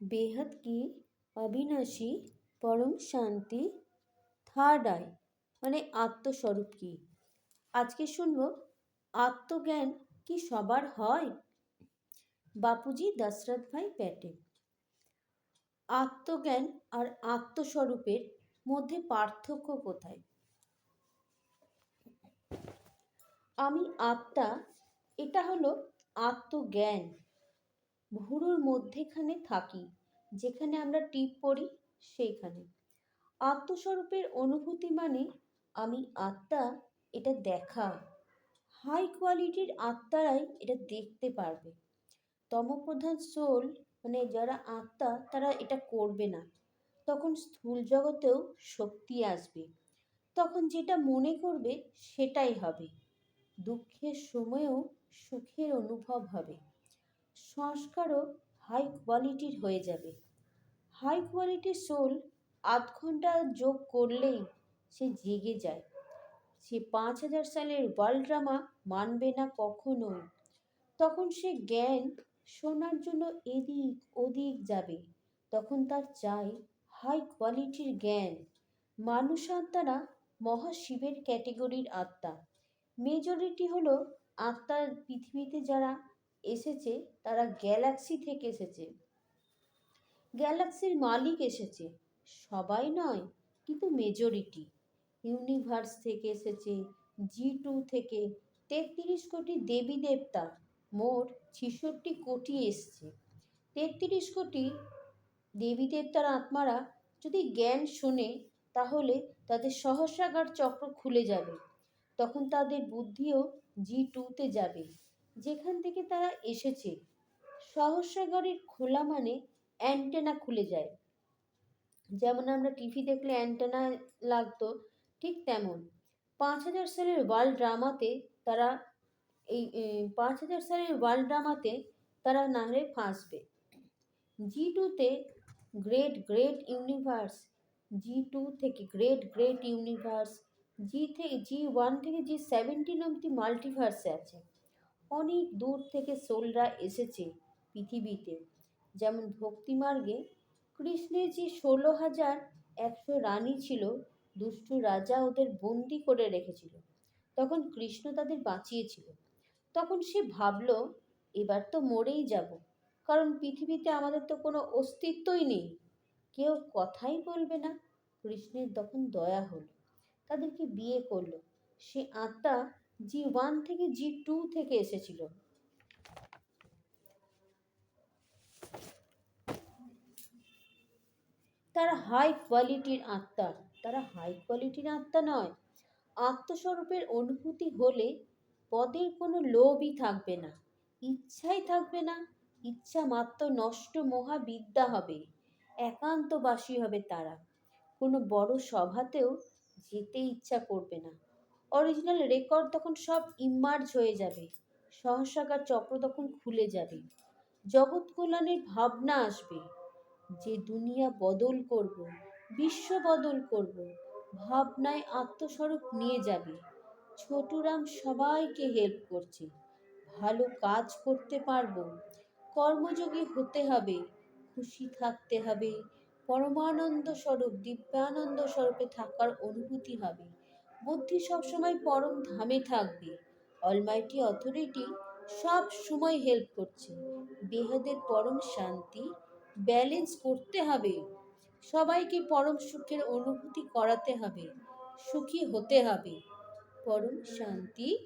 বেহাদ কি? অবিনাশী, পরম শান্তি থার্ড আই মানে আত্মস্বরূপ কি? আজকে শুনব, আত্মজ্ঞান কি সবার হয়? বাপুজি দশরথ ভাই প্যাটেল আত্মজ্ঞান আর আত্মস্বরূপের মধ্যে পার্থক্য কোথায়? আমি আত্মা, এটা হলো আত্মজ্ঞান। ভুরুর মধ্যেখানে থাকি, যেখানে আমরা টিপ পড়ি সেইখানে। আত্মস্বরূপের অনুভূতি মানে আমি আত্মা, এটা দেখা। হাই কোয়ালিটির আত্মারাই এটা দেখতে পারবে। তমপ্রধান সোল মানে যারা আত্মা, তারা এটা করবে না। তখন স্থূল জগতেও শক্তি আসবে। তখন যেটা মনে করবে সেটাই হবে। দুঃখের সময়েও সুখের অনুভব হবে। সংস্কারও হাই কোয়ালিটির হয়ে যাবে। হাই কোয়ালিটির সোল আধ ঘণ্টা যোগ করলেই সে জেগে যায়। সে পাঁচ হাজার সালের ওয়ার্ল্ড ড্রামা মানবে না কখনোই তখন সে জ্ঞান শোনার জন্য এদিক ওদিক যাবে। তখন তার চাই হাই কোয়ালিটির জ্ঞান। মানুষ আত্মারা মহাশিবের ক্যাটেগরির আত্মা। মেজরিটি হলো আত্মার পৃথিবীতে যারা এসেছে, তারা গ্যালাক্সি থেকে এসেছে। গ্যালাক্সির মালিক এসেছে। সবাই নয়, কিন্তু মেজরিটি ইউনিভার্স থেকে এসেছে জি টু থেকে তেত্রিশ কোটি দেবী দেবতা, মোট ছেষট্টি কোটি এসছে। তেত্রিশ কোটি দেবী দেবতার আত্মারা যদি জ্ঞান শোনে, তাহলে তাদের সহস্রাগার চক্র খুলে যাবে। তখন তাদের বুদ্ধিও জি টুতে যাবে। যেখান থেকে তারা এসেছে। সহস্রাগারের খোলা মানে অ্যান্টেনা খুলে যায়। যেমন আমরা টিভি দেখলে অ্যান্টেনা লাগতো, ঠিক তেমন। পাঁচ হাজার সালের ওয়ার্ল্ড ড্রামাতে তারা এই পাঁচ হাজার সালের ওয়ার্ল্ড ড্রামাতে তারা না হলে ফাঁসবে। জি টুতে great great universe G two থেকে গ্রেট গ্রেট ইউনিভার্স জি থেকে জি ওয়ান থেকে জি সেভেন্টিন অব্দি মাল্টিভার্সে আছে। অনেক দূর থেকে সোলরা এসেছে পৃথিবীতে। যেমন ভক্তিমার্গে কৃষ্ণের যে ষোলো হাজার একশো রানী ছিল, দুষ্টু রাজা ওদের বন্দি করে রেখেছিল। তখন কৃষ্ণ তাদের বাঁচিয়েছিল। তখন সে ভাবল, এবার তো মরেই যাব। কারণ পৃথিবীতে আমাদের তো কোনো অস্তিত্বই নেই। কেউ কথাই বলবে না। কৃষ্ণের তখন দয়া হলো। তাদেরকে বিয়ে করল। সে আত্মা জি ওয়ান থেকে জি টু থেকে এসেছিল। তারা হাই কোয়ালিটির আত্মা। তারা হাই কোয়ালিটির আত্মা নয়। আত্মস্বরূপের অনুভূতি হলে পদের কোনো লোভই থাকবে না। ইচ্ছাই থাকবে না। ইচ্ছা মাত্র নষ্ট মহাবিদ্যা হবে। একান্তবাসী হবে তারা। কোনো বড় সভাতেও যেতে ইচ্ছা করবে না। অরিজিনাল রেকর্ড তখন সব ইমার্জ হয়ে যাবে। সহস্রাকার চক্র তখন খুলে যাবে। জগৎ কল্যাণের ভাবনা আসবে। যে দুনিয়া বদল করব, বিশ্ব বদল করব, ভাবনায় আত্মস্বরূপ নিয়ে যাবে। ছোটরাম সবাইকে হেল্প করছে। ভালো কাজ করতে পারব। কর্মযোগী হতে হবে। খুশি থাকতে হবে। পরমানন্দ স্বরূপ, দিব্যানন্দ স্বরূপে থাকার অনুভূতি হবে। বুদ্ধি সবসময় পরম ধামে থাকবে। অলমাইটি অথরিটি সব সময় হেল্প করছে। বেহাদের পরম শান্তি ব্যালেন্স করতে হবে। সবাইকে পরম সুখের অনুভূতি করাতে হবে। সুখী হতে হবে। পরম শান্তি